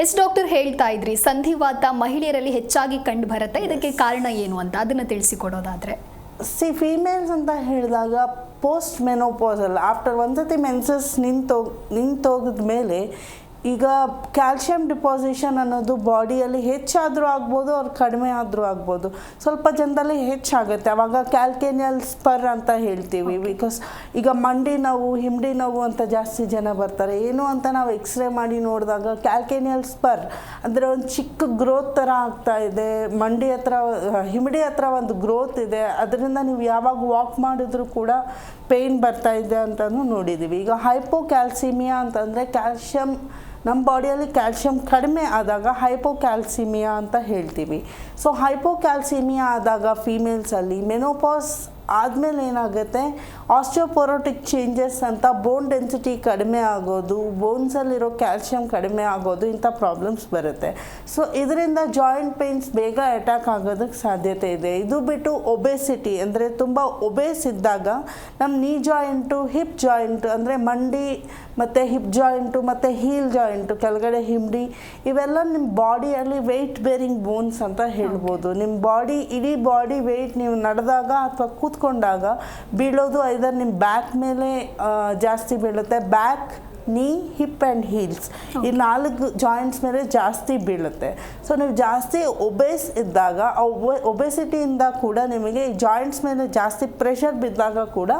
S doctor ಹೇಳ್ತಾ ಇದ್ರಿ ಸಂಧಿವಾತ ಮಹಿಳೆಯರಲ್ಲಿ ಹೆಚ್ಚಾಗಿ ಕಂಡು ಬರುತ್ತೆ. ಇದಕ್ಕೆ ಕಾರಣ ಏನು ಅಂತ ಅದನ್ನ ತಿಳಿಸಿಕೊಡೋದಾದ್ರೆ. ಸಿ ಫೀಮೇಲ್ಸ್ ಅಂತ ಹೇಳಿದಾಗ ಪೋಸ್ಟ್ ಮೆನೋಪಾಸಲ್ ಆಫ್ಟರ್ ಒಂದ್ಸತಿ ಮೆನ್ಸಸ್ ನಿಂತೋಗಿ ನಿಂತೋಗಿದ ಮೇಲೆ ಈಗ ಕ್ಯಾಲ್ಶಿಯಂ ಡಿಪಾಸಿಷನ್ ಅನ್ನೋದು ಬಾಡಿಯಲ್ಲಿ ಹೆಚ್ಚಾದರೂ ಆಗ್ಬೋದು ಅವ್ರು ಕಡಿಮೆ ಆದರೂ ಆಗ್ಬೋದು. ಸ್ವಲ್ಪ ಜನದಲ್ಲಿ ಹೆಚ್ಚಾಗುತ್ತೆ. ಅವಾಗ ಕ್ಯಾಲ್ಕೇನಿಯಲ್ ಸ್ಪರ್ ಅಂತ ಹೇಳ್ತೀವಿ. ಬಿಕಾಸ್ ಈಗ ಮಂಡಿ ನೋವು ಹಿಂಡಿ ನೋವು ಅಂತ ಜಾಸ್ತಿ ಜನ ಬರ್ತಾರೆ. ಏನು ಅಂತ ನಾವು ಎಕ್ಸ್ರೇ ಮಾಡಿ ನೋಡಿದಾಗ ಕ್ಯಾಲ್ಕೇನಿಯಲ್ ಸ್ಪರ್ ಅಂದರೆ ಒಂದು ಚಿಕ್ಕ ಗ್ರೋತ್ ಥರ ಆಗ್ತಾ ಇದೆ. ಮಂಡಿ ಹತ್ರ ಹಿಮಡಿ ಹತ್ರ ಒಂದು ಗ್ರೋತ್ ಇದೆ. ಅದರಿಂದ ನೀವು ಯಾವಾಗ ವಾಕ್ ಮಾಡಿದ್ರೂ ಕೂಡ ಪೇಯ್ನ್ ಬರ್ತಾ ಇದೆ ಅಂತಲೂ ನೋಡಿದ್ದೀವಿ ಈಗ ಹೈಪೋ ಕ್ಯಾಲ್ಸಿಮಿಯಾ ಅಂತಂದರೆ ಕ್ಯಾಲ್ಶಿಯಂ ನಮ್ಮ ಬಾಡಿಯಲ್ಲಿ ಕ್ಯಾಲ್ಶಿಯಂ ಕಡಿಮೆ ಆದಾಗ ಹೈಪೋಕ್ಯಾಲ್ಸಿಮಿಯಾ ಅಂತ ಹೇಳ್ತೀವಿ. ಸೊ ಹೈಪೋಕ್ಯಾಲ್ಸಿಮಿಯಾ ಆದಾಗ ಫೀಮೇಲ್ಸಲ್ಲಿ ಮೆನೋಪಾಸ್ ಆದಮೇಲೆ ಏನಾಗುತ್ತೆ? ಆಸ್ಟಿಯೋಪೊರೋಟಿಕ್ ಚೇಂಜಸ್ ಅಂತ ಬೋನ್ ಡೆನ್ಸಿಟಿ ಕಡಿಮೆ ಆಗೋದು ಬೋನ್ಸಲ್ಲಿರೋ ಕ್ಯಾಲ್ಶಿಯಂ ಕಡಿಮೆ ಆಗೋದು ಇಂಥ ಪ್ರಾಬ್ಲಮ್ಸ್ ಬರುತ್ತೆ. ಸೊ ಇದರಿಂದ ಜಾಯಿಂಟ್ ಪೇಯ್ನ್ಸ್ ಬೇಗ ಅಟ್ಯಾಕ್ ಆಗೋದಕ್ಕೆ ಸಾಧ್ಯತೆ ಇದೆ. ಇದು ಬಿಟ್ಟು ಒಬೆಸಿಟಿ ಅಂದರೆ ತುಂಬ ಒಬೇಸ್ ಇದ್ದಾಗ ನಮ್ಮ ನೀ ಜಾಯಿಂಟು ಹಿಪ್ ಜಾಯಿಂಟು ಅಂದರೆ ಮಂಡಿ ಮತ್ತು ಹಿಪ್ ಜಾಯಿಂಟು ಮತ್ತು ಹೀಲ್ ಜಾಯಿಂಟು ಕೆಳಗಡೆ ಹಿಂಡಿ ಇವೆಲ್ಲ ನಿಮ್ಮ ಬಾಡಿಯಲ್ಲಿ ವೆಯ್ಟ್ ಬೇರಿಂಗ್ ಬೋನ್ಸ್ ಅಂತ ಹೇಳ್ಬೋದು. ನಿಮ್ಮ ಬಾಡಿ ಇಡೀ ಬಾಡಿ ವೆಯ್ಟ್ ನೀವು ನಡೆದಾಗ ಅಥವಾ ಕೂತ್ಕೊಂಡಾಗ ಬೀಳೋದು ಐದರ್ ನಿಮ್ಮ ಬ್ಯಾಕ್ ಮೇಲೆ ಜಾಸ್ತಿ ಬೀಳುತ್ತೆ. ಬ್ಯಾಕ್ ನೀ ಹಿಪ್ ಆ್ಯಂಡ್ ಹೀಲ್ಸ್ ಈ ನಾಲ್ಕು ಜಾಯಿಂಟ್ಸ್ ಮೇಲೆ ಜಾಸ್ತಿ ಬೀಳುತ್ತೆ. ಸೊ ನೀವು ಜಾಸ್ತಿ ಒಬೇಸ್ ಇದ್ದಾಗ ಆ ಒಬೆಸಿಟಿಯಿಂದ ಕೂಡ ನಿಮಗೆ ಈ ಜಾಯಿಂಟ್ಸ್ ಮೇಲೆ ಜಾಸ್ತಿ ಪ್ರೆಷರ್ ಬಿದ್ದಾಗ ಕೂಡ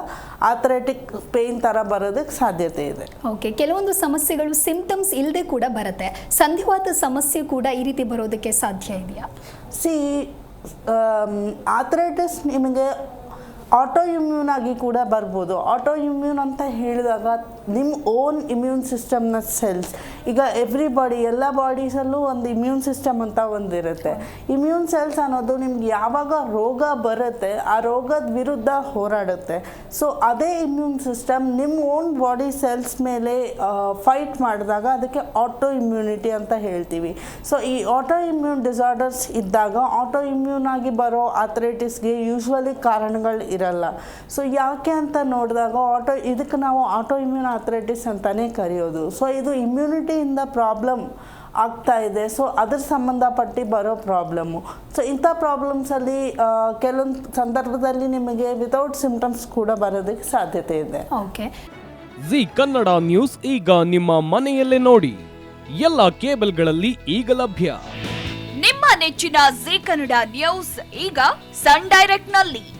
ಆಥ್ರೆಟಿಕ್ ಪೇಯ್ನ್ ಥರ ಬರೋದಕ್ಕೆ ಸಾಧ್ಯತೆ ಇದೆ. ಓಕೆ ಕೆಲವೊಂದು ಸಮಸ್ಯೆಗಳು ಸಿಂಪ್ಟಮ್ಸ್ ಇಲ್ಲದೆ ಕೂಡ ಬರುತ್ತೆ. ಸಂಧಿವಾತ ಸಮಸ್ಯೆ ಕೂಡ ಈ ರೀತಿ ಬರೋದಕ್ಕೆ ಸಾಧ್ಯ ಇದೆಯಾ? ಸಿ ಆಥ್ರೈಟಿಸ್ ನಿಮಗೆ ಆಟೋ ಇಮ್ಯೂನ್ ಆಗಿ ಕೂಡ ಬರ್ಬೋದು. ಆಟೋ ಇಮ್ಯೂನ್ ಅಂತ ಹೇಳಿದಾಗ ನಿಮ್ಮ ಓನ್ ಇಮ್ಯೂನ್ ಸಿಸ್ಟಮ್ನ ಸೆಲ್ಸ್ ಈಗ ಎವ್ರಿ ಬಾಡಿ ಎಲ್ಲ ಬಾಡೀಸಲ್ಲೂ ಒಂದು ಇಮ್ಯೂನ್ ಸಿಸ್ಟಮ್ ಅಂತ ಒಂದಿರುತ್ತೆ. ಇಮ್ಯೂನ್ ಸೆಲ್ಸ್ ಅನ್ನೋದು ನಿಮ್ಗೆ ಯಾವಾಗ ರೋಗ ಬರುತ್ತೆ, ಆ ರೋಗದ ವಿರುದ್ಧ ಹೋರಾಡುತ್ತೆ. ಸೊ ಅದೇ ಇಮ್ಯೂನ್ ಸಿಸ್ಟಮ್ ನಿಮ್ಮ ಓನ್ ಬಾಡಿ ಸೆಲ್ಸ್ ಮೇಲೆ ಫೈಟ್ ಮಾಡಿದಾಗ ಅದಕ್ಕೆ ಆಟೋ ಇಮ್ಯೂನಿಟಿ ಅಂತ ಹೇಳ್ತೀವಿ. ಸೊ ಈ ಆಟೋ ಇಮ್ಯೂನ್ ಡಿಸಾರ್ಡರ್ಸ್ ಇದ್ದಾಗ ಆಟೋ ಇಮ್ಯೂನ್ ಆಗಿ ಬರೋ ಆಥ್ರೈಟಿಸ್ಗೆ ಯೂಶ್ವಲಿ ಕಾರಣಗಳು ಇರಲ್ಲ. ಸೊ ಯಾಕೆ ಅಂತ ನೋಡಿದಾಗ ಆಟೋ ಇದಕ್ಕೆ ನಾವು ಆಟೋ ಇಮ್ಯೂನ್ ಆಥ್ರೈಟಿಸ್ ಅಂತಲೇ ಕರೆಯೋದು. ಸೊ ಇದು ಇಮ್ಯುನಿಟಿಯಿಂದ ಪ್ರಾಬ್ಲಮ್ ಆಗ್ತಾ ಇದೆ. ಸೊ ಅದ್ರ ಸಂಬಂಧಪಟ್ಟು ಬರೋ ಪ್ರಾಬ್ಲಮ್ಮು ಸೊ ಇಂಥ ಪ್ರಾಬ್ಲಮ್ಸಲ್ಲಿ ಕೆಲವೊಂದು ಸಂದರ್ಭದಲ್ಲಿ ನಿಮಗೆ ವಿತೌಟ್ ಸಿಂಪ್ಟಮ್ಸ್ ಕೂಡ ಬರೋದಕ್ಕೆ ಸಾಧ್ಯತೆ ಇದೆ. ಓಕೆ ಜಿ ಕನ್ನಡ ನ್ಯೂಸ್ ಈಗ ನಿಮ್ಮ ಮನೆಯಲ್ಲೇ ನೋಡಿ. ಎಲ್ಲ ಕೇಬಲ್ಗಳಲ್ಲಿ ಈಗ ಲಭ್ಯ. ನಿಮ್ಮ ನೆಚ್ಚಿನ ಜಿ ಕನ್ನಡ ನ್ಯೂಸ್ ಈಗ ಸನ್ ಡೈರೆಕ್ಟ್ನಲ್ಲಿ